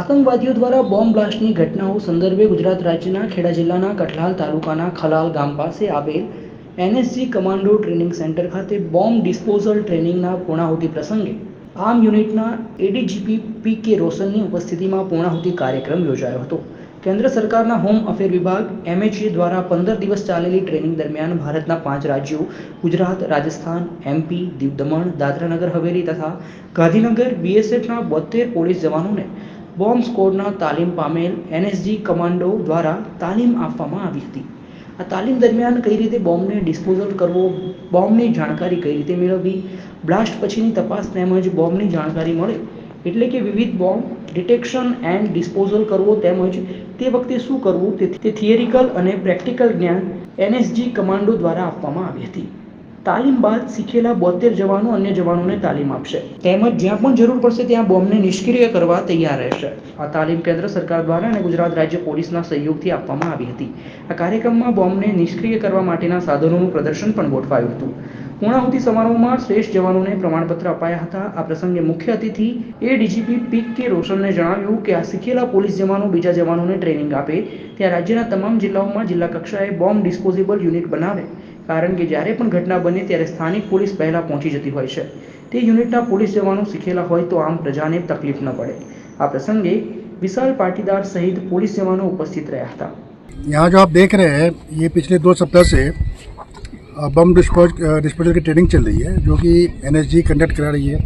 આતંકવાદીઓ દ્વારા બોમ્બ બ્લાસ્ટની ઘટનાઓ સંદર્ભે ગુજરાત રાજ્યના ખેડા જિલ્લાના કઠલાલ તાલુકાના ખલાલ ગામ પાસે આવેલ એનએસજી કમાન્ડો ટ્રેનિંગ સેન્ટર ખાતે બોમ્બ ડિસ્પોઝલ ટ્રેનિંગના પૂર્ણાહુતિ પ્રસંગે આર્મ યુનિટના એડીજીપી પી કે રોશનની ઉપસ્થિતિમાં પૂર્ણાહુતિ કાર્યક્રમ યોજાયો હતો. કેન્દ્ર સરકારના હોમ અફેર વિભાગ એમએચએ દ્વારા પંદર દિવસ ચાલેલી ટ્રેનિંગ દરમિયાન ભારતના પાંચ રાજ્યો ગુજરાત, રાજસ્થાન એમપી દીવ દમણ, દાદરાનગર, હવેલી તથા ગાંધીનગર બીએસએફના બોતેર પોલીસ જવાનોને બોમ્બ સ્કોડના તાલીમ પામેલ એનએસજી કમાન્ડો દ્વારા તાલીમ આપવામાં આવી હતી. આ તાલીમ દરમિયાન કઈ રીતે બોમ્બને ડિસ્પોઝલ કરવો, બોમ્બની જાણકારી કઈ રીતે મેળવવી, બ્લાસ્ટ પછીની તપાસ તેમજ બોમ્બની જાણકારી મળે એટલે કે વિવિધ બોમ્બ ડિટેક્શન એન્ડ ડિસ્પોઝલ કરવો તેમજ તે વખતે શું કરવું તે થિયરિકલ અને પ્રેક્ટિકલ જ્ઞાન એનએસજી કમાન્ડો દ્વારા આપવામાં આવી હતી. તાલીમ બાદ શીખેલા બોતેર જવાનો અન્ય જવાનોને તાલીમ આપશે. તેમજ જ્યાં પણ જરૂર પડશે ત્યાં બોમ્બને નિષ્ક્રિય કરવા તૈયાર રહેશે. આ તાલીમ કેન્દ્ર સરકાર દ્વારા અને ગુજરાત રાજ્ય પોલીસના સહયોગથી આપવામાં આવી હતી. આ કાર્યક્રમમાં બોમ્બને નિષ્ક્રિય કરવા માટેના સાધનોનું પ્રદર્શન પણ ગોઠવાયું હતું. પૂર્ણાહુતિ સમારોહમાં શ્રેષ્ઠ જવાનોને પ્રમાણપત્ર અપાયા હતા. આ પ્રસંગે મુખ્ય અતિથિ એ ડીજીપી પી કે રોશનને જણાવ્યું કે આ શીખેલા પોલીસ જવાનો બીજા જવાનોને ટ્રેનિંગ આપે. ત્યાં રાજ્યના તમામ જિલ્લાઓમાં જિલ્લા કક્ષાએ બોમ્બ ડિસ્પોઝેબલ યુનિટ બનાવે. કારણ કે જ્યારે પણ ઘટના બને ત્યારે સ્થાનિક પોલીસ પહેલાં પહોંચી જતી હોય છે તે યુનિટના પોલીસ જવાનો શીખેલા હોય તો આમ પ્રજાને તકલીફ ન પડે આ પ્રસંગે વિશાલ પાટીદાર સહિત પોલીસ જવાનો ઉપસ્થિત રહ્યા હતા यहाँ जो आप देख रहे हैं ये पिछले दो सप्ताह से अ, बम डिस्पोज अ, डिस्पोजल की ट्रेनिंग चल रही है जो कि एनएसजी कंडक्ट करा रही है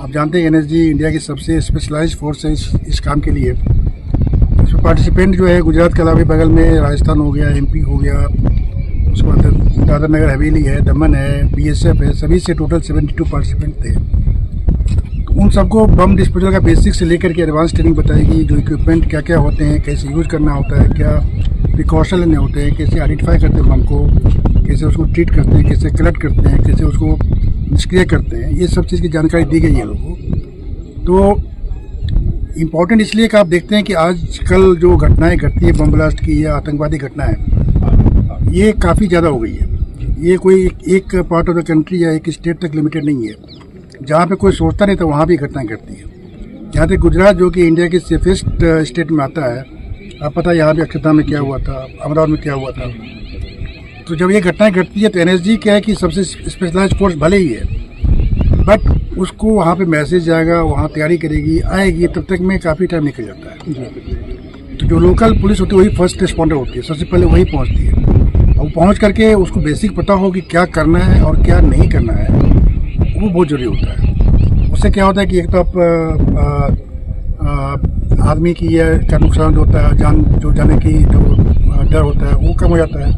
आप जानते हैं एनएसजी इंडिया की सबसे स्पेशलाइज्ड फोर्स है इस इस काम के लिए इसमें पार्टिसिपेंट जो है गुजरात के अलावा बगल में राजस्थान हो गया एमपी हो गया उसके बाद दादर नगर हवेली है, दमन है बीएसएफ है, सभी से टोटल 72 पार्टिसिपेंट थे। तो उन सबको बम डिस्पोजल का बेसिक से लेकर के एडवांस ट्रेनिंग बताएगी, जो इक्विपमेंट क्या क्या होते हैं, कैसे यूज़ करना होता है, क्या प्रिकॉशन लेने होते हैं, कैसे आइडेंटिफाई करते हैं बम को, कैसे उसको ट्रीट करते हैं, कैसे कलेक्ट करते हैं, कैसे उसको निष्क्रिय करते हैं, ये सब चीज़ की जानकारी दी गई है लोगों को। तो इम्पोर्टेंट इसलिए कि आप देखते हैं कि आज कल जो घटनाएँ घटती है बम ब्लास्ट की या आतंकवादी घटनाएँ ये काफ़ी ज़्यादा हो गई है। ये कोई एक पार्ट ऑफ़ द कंट्री या एक स्टेट तक लिमिटेड नहीं है। जहाँ पे कोई सोचता नहीं था वहाँ भी घटनाएँ घटती है। जहाँ तक गुजरात जो कि इंडिया के सेफेस्ट स्टेट में आता है आप पता है यहाँ भी अक्षरधाम में क्या हुआ था अमरावती में क्या हुआ था। तो जब ये घटनाएँ घटती है तो एनएसजी क्या है कि सबसे स्पेशलाइज फोर्स भले ही है बट उसको वहाँ पे मैसेज जाएगा वहाँ तैयारी करेगी आएगी तब तक में काफ़ी टाइम निकल जाता है। तो जो लोकल पुलिस होती है वही फ़र्स्ट रिस्पॉन्डर होती है। सबसे पहले वही पहुँचती है। और पहुँच करके उसको बेसिक पता हो कि क्या करना है और क्या नहीं करना है, वो बहुत ज़रूरी होता है। उससे क्या होता है कि एक तो आप आदमी की यह का नुकसान होता है, जान, जो जाने की जो डर होता है, वो कम हो जाता है।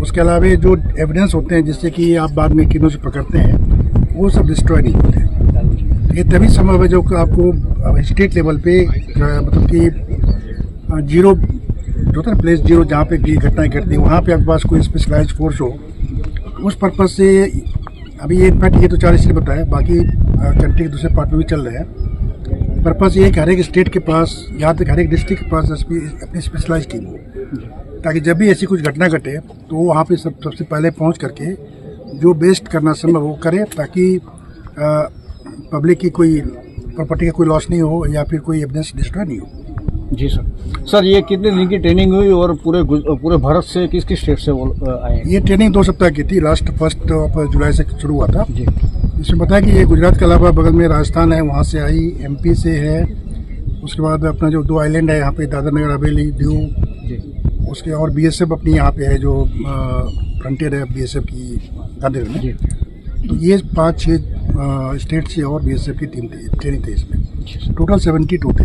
उसके अलावा जो एविडेंस होते हैं, जिससे कि आप बाद में किनों से पकड़ते हैं, वो सब डिस्ट्रॉय नहीं होते ये तभी संभव है जो आपको स्टेट लेवल पे मतलब कि ज़ीरो जो होता है प्लेस ज़ीरो, जहाँ पे ये घटनाएँ घटती है, वहाँ पे आपके पास कोई स्पेशलाइज फोर्स हो, उस पर्पज से अभी ये इनफैक्ट ये तो चार इसलिए बताया, बाकी कंट्री के दूसरे पार्ट में भी चल रहे हैं। पर्पज ये है कि हर एक स्टेट के पास, यहाँ तक हर एक डिस्ट्रिक्ट के पास अपनी स्पेशलाइज टीम हो, ताकि जब भी ऐसी कुछ घटना घटे तो वो वहाँ पर सब, सबसे पहले पहुँच करके जो बेस्ट करना संभव वो करे, ताकि पब्लिक की कोई प्रॉपर्टी का कोई लॉस नहीं हो, या फिर कोई एविडेंस डिस्ट्रॉय नहीं हो। जी सर। सर ये कितने दिन की ट्रेनिंग हुई और पूरे पूरे भारत से किस किस स्टेट से वो आए ये ट्रेनिंग दो सप्ताह की थी। लास्ट फ़र्स्ट ऑफ़ जुलाई से शुरू हुआ था। जी। इसमें बताया कि ये गुजरात के अलावा बगल में राजस्थान है वहाँ से आई एमपी से है। उसके बाद अपना जो दो आइलैंड है यहाँ पे दादर नगर हवेली दीव। जी। उसके और बीएसएफ अपनी यहाँ पे है जो फ्रंटियर है बीएसएफ की गांधीनगर में। जी। तो ये पाँच छः स्टेट से और बीएसएफ की टीम थी ट्रेनिंग थी इसमें। टोटल सेवेंटी टू थे